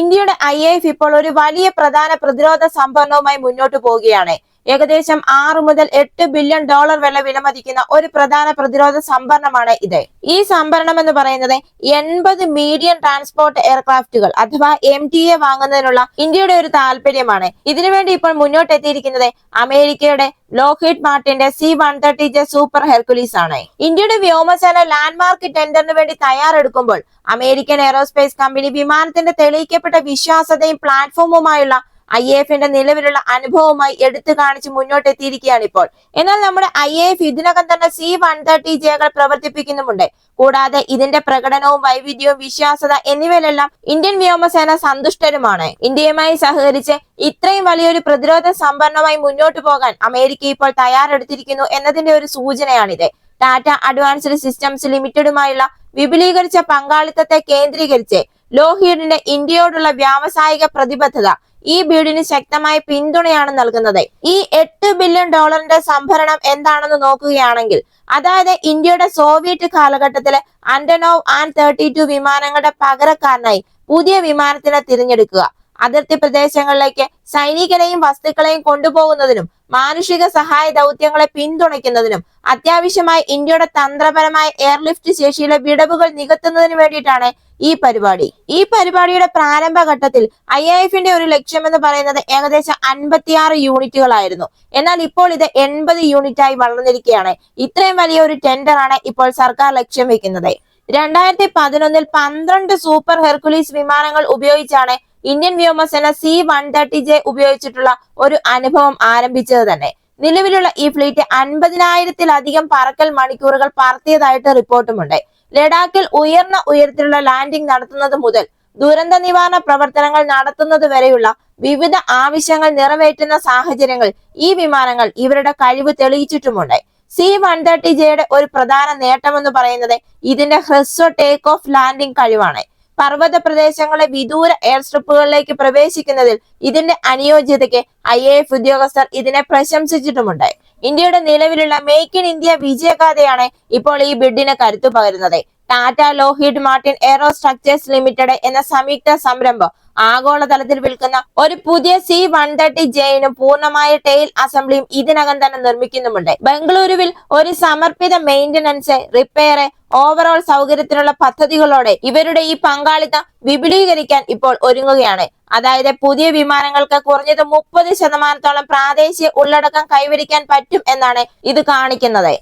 ഇന്ത്യയുടെ I F ഇപ്പോൾ ഒരു വലിയ പ്രധാന പ്രതിരോധ സംഭരണവുമായി മുന്നോട്ട് പോവുകയാണ്. ഏകദേശം ആറ് മുതൽ എട്ട് ബില്യൺ ഡോളർ വരെ വിലമതിക്കുന്ന ഒരു പ്രധാന പ്രതിരോധ സംഭരണമാണ് ഇത്. ഈ സംഭരണം എന്ന് പറയുന്നത് എൺപത് മീഡിയം ട്രാൻസ്പോർട്ട് എയർക്രാഫ്റ്റുകൾ അഥവാ എം ടി എ വാങ്ങുന്നതിനുള്ള ഇന്ത്യയുടെ ഒരു താല്പര്യമാണ്. ഇതിനുവേണ്ടി ഇപ്പോൾ മുന്നോട്ട് എത്തിയിരിക്കുന്നത് അമേരിക്കയുടെ Lockheed മാർട്ടിന്റെ C one thirty J super Hercules ആണ്. ഇന്ത്യയുടെ വ്യോമസേന ലാൻഡ്മാർക്ക് ടെൻഡറിന് വേണ്ടി തയ്യാറെടുക്കുമ്പോൾ അമേരിക്കൻ എയറോസ്പേസ് കമ്പനി വിമാനത്തിന്റെ തെളിയിക്കപ്പെട്ട വിശ്വാസതയും പ്ലാറ്റ്ഫോമുമായുള്ള ഐ എഫിന്റെ നിലവിലുള്ള അനുഭവവുമായി എടുത്തു കാണിച്ച് മുന്നോട്ടെത്തിയിരിക്കുകയാണ് ഇപ്പോൾ. എന്നാൽ നമ്മുടെ ഐ എഫ് ഇതിനകം തന്നെ സി വൺ തേർട്ടി ജെകൾ പ്രവർത്തിപ്പിക്കുന്നുമുണ്ട്. കൂടാതെ ഇതിന്റെ പ്രകടനവും വൈവിധ്യവും വിശ്വാസത എന്നിവയിലെല്ലാം ഇന്ത്യൻ വ്യോമസേന സന്തുഷ്ടരുമാണ്. ഇന്ത്യയുമായി സഹകരിച്ച് ഇത്രയും വലിയൊരു പ്രതിരോധ സംഭരണമായി മുന്നോട്ടു പോകാൻ അമേരിക്ക ഇപ്പോൾ തയ്യാറെടുത്തിരിക്കുന്നു എന്നതിന്റെ ഒരു സൂചനയാണിത്. ടാറ്റ അഡ്വാൻസ്ഡ് സിസ്റ്റംസ് ലിമിറ്റഡുമായുള്ള വിപുലീകരിച്ച പങ്കാളിത്തത്തെ കേന്ദ്രീകരിച്ച് ലോഹിയുടെ ഇന്ത്യയോടുള്ള വ്യാവസായിക പ്രതിബദ്ധത ഈ ബീഡിന് ശക്തമായ പിന്തുണയാണ് നൽകുന്നത്. ഈ എട്ട് ബില്യൺ ഡോളറിന്റെ സംഭരണം എന്താണെന്ന് നോക്കുകയാണെങ്കിൽ അതായത് ഇന്ത്യയുടെ സോവിയറ്റ് കാലഘട്ടത്തിലെ അന്റനോവ് ആൻഡ് തേർട്ടി ടു വിമാനങ്ങളുടെ പകരക്കാരനായി പുതിയ വിമാനത്തിനെ തിരഞ്ഞെടുക്കുക. അതിർത്തി പ്രദേശങ്ങളിലേക്ക് സൈനികരെയും വസ്തുക്കളെയും കൊണ്ടുപോകുന്നതിനും മാനുഷിക സഹായ ദൗത്യങ്ങളെ പിന്തുണയ്ക്കുന്നതിനും അത്യാവശ്യമായി ഇന്ത്യയുടെ തന്ത്രപരമായ എയർലിഫ്റ്റ് ശേഷിയിലെ വിടവുകൾ നികത്തുന്നതിന് വേണ്ടിയിട്ടാണ് ഈ പരിപാടി. ഈ പരിപാടിയുടെ പ്രാരംഭഘട്ടത്തിൽ ഐ എഫിന്റെ ഒരു ലക്ഷ്യം എന്ന് പറയുന്നത് ഏകദേശം അൻപത്തിയാറ് യൂണിറ്റുകളായിരുന്നു. എന്നാൽ ഇപ്പോൾ ഇത് എൺപത് യൂണിറ്റായി വളർന്നിരിക്കുകയാണ്. ഇത്രയും വലിയ ഒരു ടെൻഡറാണ് ഇപ്പോൾ സർക്കാർ ലക്ഷ്യം വെക്കുന്നത്. രണ്ടായിരത്തി പതിനൊന്നിൽ പന്ത്രണ്ട് സൂപ്പർ ഹെർക്കുലീസ് വിമാനങ്ങൾ ഉപയോഗിച്ചാണ് ഇന്ത്യൻ വ്യോമസേന സി വൺ തേർട്ടി ജെ ഉപയോഗിച്ചിട്ടുള്ള ഒരു അനുഭവം ആരംഭിച്ചത് തന്നെ. നിലവിലുള്ള ഈ ഫ്ലീറ്റ് അൻപതിനായിരത്തിലധികം പറക്കൽ മണിക്കൂറുകൾ പറത്തിയതായിട്ട് റിപ്പോർട്ടുമുണ്ട്. ലഡാക്കിൽ ഉയർന്ന ഉയരത്തിലുള്ള ലാൻഡിംഗ് നടത്തുന്നത് മുതൽ ദുരന്ത നിവാരണ പ്രവർത്തനങ്ങൾ നടത്തുന്നത് വരെയുള്ള വിവിധ ആവശ്യങ്ങൾ നിറവേറ്റുന്ന സാഹചര്യങ്ങൾ ഈ വിമാനങ്ങൾ ഇവരുടെ കഴിവ് തെളിയിച്ചിട്ടുമുണ്ട്. സി വൺ തേർട്ടി ജെയുടെ ഒരു പ്രധാന നേട്ടമെന്ന് പറയുന്നത് ഇതിന്റെ ഹ്രസ്വ ടേക്ക് ഓഫ് ലാൻഡിംഗ് കഴിവാണ്. പർവത പ്രദേശങ്ങളെ വിദൂര എയർ സ്ട്രിപ്പുകളിലേക്ക് പ്രവേശിക്കുന്നതിൽ ഇതിന്റെ അനുയോജ്യതയ്ക്ക് ഐ എ എഫ് ഉദ്യോഗസ്ഥർ ഇതിനെ പ്രശംസിച്ചിട്ടുമുണ്ട്. ഇന്ത്യയുടെ നിലവിലുള്ള മേക്ക് ഇൻ ഇന്ത്യ വിജയഗാഥയാണ് ഇപ്പോൾ ഈ ബിഡിന് കരുത്തു പകരുന്നത്. Tata Lockheed Martin Aerostructures Limited എന്ന സംയുക്ത സംരംഭം. ആഗോളതലത്തിൽ വിൽക്കുന്ന ഒരു പുതിയ സി വൺ തേർട്ടി ജെയിനും പൂർണമായ ടെയിൽ അസംബ്ലിയും ഇതിനകം തന്നെ നിർമ്മിക്കുന്നുമുണ്ട്. ബംഗളൂരുവിൽ ഒരു സമർപ്പിത മെയിന്റനൻസ് റിപ്പയർ ഓവറോൾ സൗകര്യത്തിനുള്ള പദ്ധതികളോടെ ഇവരുടെ ഈ പങ്കാളിത്തം വിപുലീകരിക്കാൻ ഇപ്പോൾ ഒരുങ്ങുകയാണ്. അതായത് പുതിയ വിമാനങ്ങൾക്ക് കുറഞ്ഞത് മുപ്പത് ശതമാനത്തോളം പ്രാദേശിക ഉള്ളടക്കം കൈവരിക്കാൻ പറ്റും എന്നാണ് ഇത് കാണിക്കുന്നത്.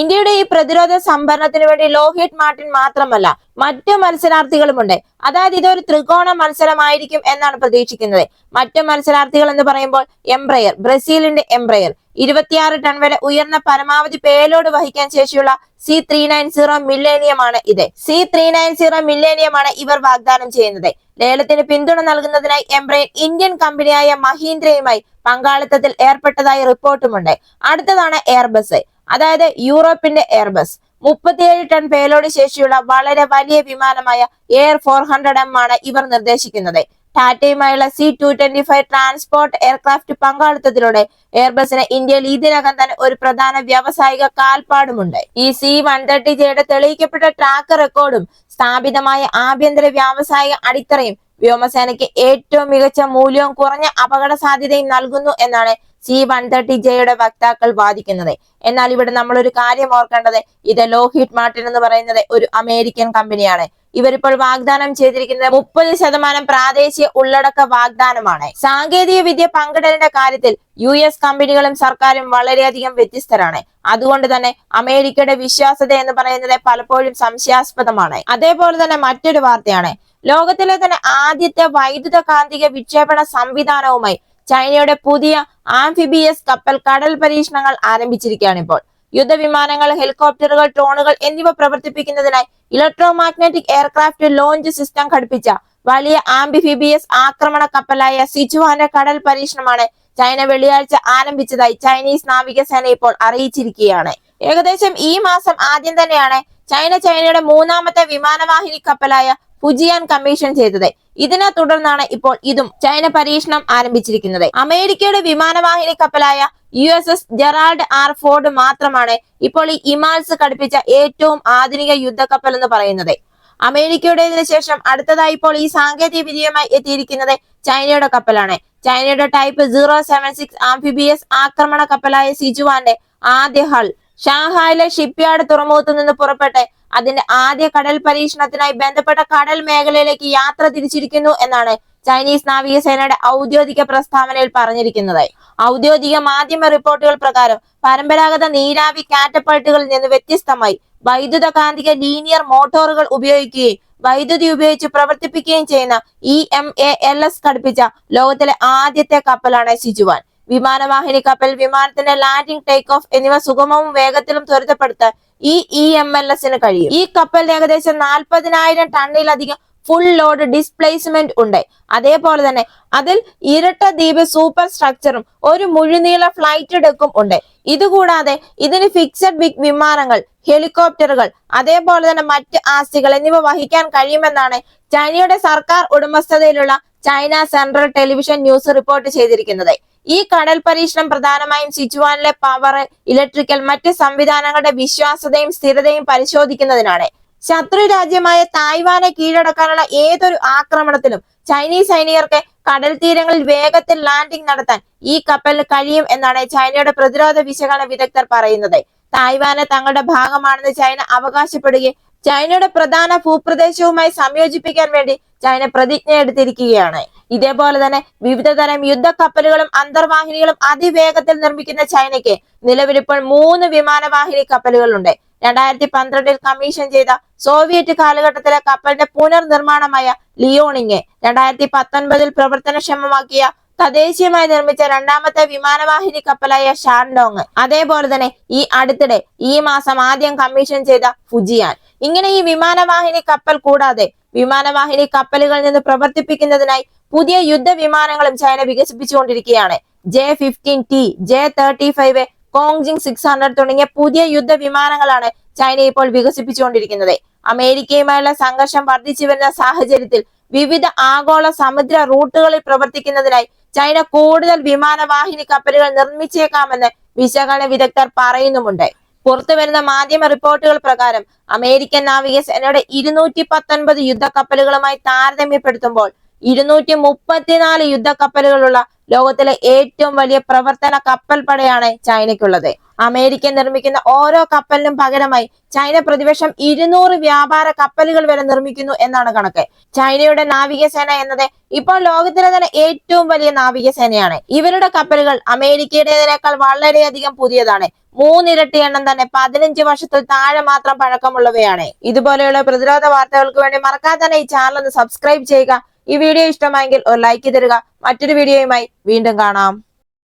ഇന്ത്യയുടെ ഈ പ്രതിരോധ സംഭരണത്തിന് വേണ്ടി ലോഹിത് മാർട്ടിൻ മാത്രമല്ല മറ്റു മത്സരാർത്ഥികളുമുണ്ട്. അതായത് ഇതൊരു ത്രികോണ മത്സരമായിരിക്കും എന്നാണ് പ്രതീക്ഷിക്കുന്നത്. മറ്റു മത്സരാർത്ഥികൾ എന്ന് പറയുമ്പോൾ എംബ്രയർ ബ്രസീലിന്റെ എംബ്രയർ. ഇരുപത്തിയാറ് ടൺ വരെ ഉയർന്ന പരമാവധി പേലോഡ് വഹിക്കാൻ ശേഷിയുള്ള സി ത്രീ നയൻ സീറോ മില്ലേനിയമാണ് ഇത്. സി ത്രീ നയൻ സീറോ മില്ലേനിയമാണ് ഇവർ വാഗ്ദാനം ചെയ്യുന്നത്. ലേലത്തിന് പിന്തുണ നൽകുന്നതിനായി എംബ്രയൻ ഇന്ത്യൻ കമ്പനിയായ മഹീന്ദ്രയുമായി പങ്കാളിത്തത്തിൽ ഏർപ്പെട്ടതായി റിപ്പോർട്ടുമുണ്ട്. അടുത്തതാണ് എയർബസ്. അതായത് യൂറോപ്പിന്റെ എയർബസ്. മുപ്പത്തിയേഴ് ടൺ പേലോഡ് ശേഷിയുള്ള വളരെ വലിയ വിമാനമായ എയർ ഫോർ ഹൺഡ്രഡ് എം ആണ് ഇവർ നിർദ്ദേശിക്കുന്നത്. ടാറ്റയുമായുള്ള C two twenty five transport aircraft പങ്കാളിത്തത്തിലൂടെ എയർബസിന് ഇന്ത്യയിൽ ഇതിനകം തന്നെ ഒരു പ്രധാന വ്യാവസായിക കാൽപ്പാടുമുണ്ട്. ഈ സി വൺ തേർട്ടി ജെയുടെ തെളിയിക്കപ്പെട്ട ട്രാക്ക് റെക്കോർഡും സ്ഥാപിതമായ ആഭ്യന്തര വ്യാവസായിക അടിത്തറയും വ്യോമസേനയ്ക്ക് ഏറ്റവും മികച്ച മൂല്യവും കുറഞ്ഞ അപകട സാധ്യതയും നൽകുന്നു എന്നാണ് സി വൺ തേർട്ടി ജെയുടെ വക്താക്കൾ വാദിക്കുന്നത്. എന്നാൽ ഇവിടെ നമ്മൾ ഒരു കാര്യം ഓർക്കേണ്ടത് ഇത് ലോഹിറ്റ് മാർട്ടിൻ എന്ന് പറയുന്നത് ഒരു അമേരിക്കൻ കമ്പനിയാണ്. ഇവരിപ്പോൾ വാഗ്ദാനം ചെയ്തിരിക്കുന്നത് മുപ്പത് ശതമാനം പ്രാദേശിക ഉള്ളടക്ക വാഗ്ദാനമാണ്. സാങ്കേതിക വിദ്യ പങ്കിടലിന്റെ കാര്യത്തിൽ യു എസ് കമ്പനികളും സർക്കാരും വളരെയധികം വ്യത്യസ്തരാണ്. അതുകൊണ്ട് തന്നെ അമേരിക്കയുടെ വിശ്വാസത എന്ന് പറയുന്നത് പലപ്പോഴും സംശയാസ്പദമാണ്. അതേപോലെ തന്നെ മറ്റൊരു വാർത്തയാണ്. ലോകത്തിലെ തന്നെ ആദ്യത്തെ വൈദ്യുത കാന്തിക വിക്ഷേപണ സംവിധാനവുമായി ചൈനയുടെ പുതിയ ആംഫിബിയസ് കപ്പൽ കടൽ പരീക്ഷണങ്ങൾ ആരംഭിച്ചിരിക്കുകയാണ് ഇപ്പോൾ. യുദ്ധവിമാനങ്ങൾ ഹെലികോപ്റ്ററുകൾ ഡ്രോണുകൾ എന്നിവ പ്രവർത്തിപ്പിക്കുന്നതിനായി electro magnetic aircraft launch system ഘടിപ്പിച്ച വലിയ ആംബിഫിബിയസ് ആക്രമണ കപ്പലായ സിജുവാന്റെ കടൽ പരീക്ഷണമാണ് ചൈന വെള്ളിയാഴ്ച ആരംഭിച്ചതായി ചൈനീസ് നാവികസേന ഇപ്പോൾ അറിയിച്ചിരിക്കുകയാണ്. ഏകദേശം ഈ മാസം ആദ്യം തന്നെയാണ് ചൈന ചൈനയുടെ മൂന്നാമത്തെ വിമാനവാഹിനി കപ്പലായ ഫുജിയാൻ കമ്മീഷൻ ചെയ്തത്. ഇതിനെ തുടർന്നാണ് ഇപ്പോൾ ഇതും ചൈന പരീക്ഷണം ആരംഭിച്ചിരിക്കുന്നത്. അമേരിക്കയുടെ വിമാനവാഹിനി കപ്പലായ U S S Gerald R Ford മാത്രമാണ് ഇപ്പോൾ ഈ ഇമാൽസ് ഘടിപ്പിച്ച ഏറ്റവും ആധുനിക യുദ്ധക്കപ്പൽ എന്ന് പറയുന്നത്. അമേരിക്കയുടേതിനു ശേഷം അടുത്തതായി ഇപ്പോൾ ഈ സാങ്കേതിക വിജയമായി എത്തിയിരിക്കുന്നത് ചൈനയുടെ കപ്പലാണ്. ചൈനയുടെ type zero seven six amphibious ആക്രമണ കപ്പലായ സിജുവാന്റെ ആദ്യ ഹൾ. ഷാങ്ഹായിലെ ഷിപ്പ്യാർഡ് തുറമുഖത്ത് നിന്ന് പുറപ്പെട്ട് അതിന്റെ ആദ്യ കടൽ പരീക്ഷണത്തിനായി ബന്ധപ്പെട്ട കടൽ മേഖലയിലേക്ക് യാത്ര തിരിച്ചിരിക്കുന്നു എന്നാണ് ചൈനീസ് നാവികസേനയുടെ ഔദ്യോഗിക പ്രസ്താവനയിൽ പറഞ്ഞിരിക്കുന്നത്. ഔദ്യോഗിക മാധ്യമ റിപ്പോർട്ടുകൾ പ്രകാരം പരമ്പരാഗത നീരാവി കാറ്റപ്പൾട്ടുകളിൽ നിന്ന് വ്യത്യസ്തമായി വൈദ്യുത കാന്തിക ലീനിയർ മോട്ടോറുകൾ ഉപയോഗിക്കുകയും വൈദ്യുതി ഉപയോഗിച്ച് പ്രവർത്തിപ്പിക്കുകയും ചെയ്യുന്ന E M A L S ഘടിപ്പിച്ച ലോകത്തിലെ ആദ്യത്തെ കപ്പലാണ് സിജുവാൻ. വിമാനവാഹിനി കപ്പൽ വിമാനത്തിന്റെ ലാൻഡിംഗ് ടേക്ക് ഓഫ് എന്നിവ സുഗമവും വേഗത്തിലും ത്വരിതപ്പെടുത്താൻ ഈ ഇ എം എൽ എസിന് കഴിയും. ഈ കപ്പലിന് ഏകദേശം നാൽപ്പതിനായിരം ടണ്ണിലധികം ഫുൾ ലോഡ് ഡിസ്പ്ലേസ്മെന്റ് ഉണ്ട്. അതേപോലെ തന്നെ അതിൽ ഇരട്ട ദ്വീപ് സൂപ്പർ സ്ട്രക്ചറും ഒരു മുഴുനീള ഫ്ലൈറ്റ് ഡെക്കും ഉണ്ട്. ഇതുകൂടാതെ ഇതിന് ഫിക്സഡ് വിക് വിമാനങ്ങൾ ഹെലികോപ്റ്ററുകൾ അതേപോലെ തന്നെ മറ്റ് ആസ്തികൾ എന്നിവ വഹിക്കാൻ കഴിയുമെന്നാണ് ചൈനയുടെ സർക്കാർ ഉടമസ്ഥതയിലുള്ള China Central Television news report ചെയ്തിരിക്കുന്നത്. ഈ കടൽ പരീക്ഷണം പ്രധാനമായും സിജുവാനിലെ പവർ ഇലക്ട്രിക്കൽ മറ്റ് സംവിധാനങ്ങളുടെ വിശ്വാസതയും സ്ഥിരതയും പരിശോധിക്കുന്നതിനാണ്. ശത്രു രാജ്യമായ തായ്വാനെ കീഴടക്കാനുള്ള ഏതൊരു ആക്രമണത്തിലും ചൈനീസ് സൈനികർക്ക് കടൽ തീരങ്ങളിൽ വേഗത്തിൽ ലാൻഡിംഗ് നടത്താൻ ഈ കപ്പലിന് കഴിയും എന്നാണ് ചൈനയുടെ പ്രതിരോധ വിശകലന വിദഗ്ധർ പറയുന്നത്. തായ്വാനെ തങ്ങളുടെ ഭാഗമാണെന്ന് ചൈന അവകാശപ്പെടുകയും ചൈനയുടെ പ്രധാന ഭൂപ്രദേശവുമായി സംയോജിപ്പിക്കാൻ വേണ്ടി ചൈന പ്രതിജ്ഞ എടുത്തിരിക്കുകയാണ്. ഇതേപോലെ തന്നെ വിവിധ തരം യുദ്ധ കപ്പലുകളും അന്തർവാഹിനികളും അതിവേഗത്തിൽ നിർമ്മിക്കുന്ന ചൈനയ്ക്ക് നിലവിലിപ്പോൾ മൂന്ന് വിമാനവാഹിനി കപ്പലുകളുണ്ട്. രണ്ടായിരത്തി പന്ത്രണ്ടിൽ കമ്മീഷൻ ചെയ്ത സോവിയറ്റ് കാലഘട്ടത്തിലെ കപ്പലിന്റെ പുനർനിർമ്മാണമായ ലിയോണിങ് രണ്ടായിരത്തി പത്തൊൻപതിൽ പ്രവർത്തനക്ഷമമാക്കിയ തദ്ദേശീയമായി നിർമ്മിച്ച രണ്ടാമത്തെ വിമാനവാഹിനി കപ്പലായ ഷാൻഡോങ്. അതേപോലെ തന്നെ ഈ അടുത്തിടെ ഈ മാസം ആദ്യം കമ്മീഷൻ ചെയ്ത ഫുജിയാൻ. ഇങ്ങനെ ഈ വിമാനവാഹിനി കപ്പൽ കൂടാതെ വിമാനവാഹിനി കപ്പലുകളിൽ നിന്ന് പ്രവർത്തിപ്പിക്കുന്നതിനായി പുതിയ യുദ്ധ വിമാനങ്ങളും China വികസിപ്പിച്ചുകൊണ്ടിരിക്കുകയാണ്. J fifteen T J thirty five Kongjing six hundred തുടങ്ങിയ പുതിയ യുദ്ധ വിമാനങ്ങളാണ് ചൈന ഇപ്പോൾ വികസിപ്പിച്ചുകൊണ്ടിരിക്കുന്നത്. അമേരിക്കയുമായുള്ള സംഘർഷം വർദ്ധിച്ചു വരുന്ന സാഹചര്യത്തിൽ വിവിധ ആഗോള സമുദ്ര റൂട്ടുകളിൽ പ്രവർത്തിക്കുന്നതിനായി ചൈന കൂടുതൽ വിമാനവാഹിനി കപ്പലുകൾ നിർമ്മിച്ചേക്കാമെന്ന് വിശകലന വിദഗ്ധർ പറയുന്നുമുണ്ട്. പുറത്തുവരുന്ന മാധ്യമ റിപ്പോർട്ടുകൾ പ്രകാരം അമേരിക്കൻ നാവികസേനയുടെ ഇരുന്നൂറ്റി പത്തൊൻപത് യുദ്ധക്കപ്പലുകളുമായി താരതമ്യപ്പെടുത്തുമ്പോൾ ഇരുന്നൂറ്റി മുപ്പത്തിനാല് യുദ്ധക്കപ്പലുകളുള്ള ലോകത്തിലെ ഏറ്റവും വലിയ പ്രവർത്തന കപ്പൽ പടയാണ് ചൈനയ്ക്കുള്ളത്. അമേരിക്ക നിർമ്മിക്കുന്ന ഓരോ കപ്പലിനും പകരമായി ചൈന പ്രതിവർഷം ഇരുന്നൂറ് വ്യാപാര കപ്പലുകൾ വരെ നിർമ്മിക്കുന്നു എന്നാണ് കണക്ക്. ചൈനയുടെ നാവികസേന എന്നത് ഇപ്പോൾ ലോകത്തിലെ തന്നെ ഏറ്റവും വലിയ നാവികസേനയാണ്. ഇവരുടെ കപ്പലുകൾ അമേരിക്കയുടേതിനേക്കാൾ വളരെയധികം പുതിയതാണ്. മൂന്നിരട്ടി എണ്ണം തന്നെ പതിനഞ്ച് വർഷത്തിൽ താഴെ മാത്രം പഴക്കമുള്ളവയാണ്. ഇതുപോലെയുള്ള പ്രതിരോധ വാർത്തകൾക്ക് വേണ്ടി മറക്കാതെ തന്നെ ഈ ചാനൽ ഒന്ന് സബ്സ്ക്രൈബ് ചെയ്യുക. ഈ വീഡിയോ ഇഷ്ടമായെങ്കിൽ ഒരു ലൈക്ക് തരിക മറ്റൊരു വീഡിയോയുമായി വീണ്ടും കാണാം.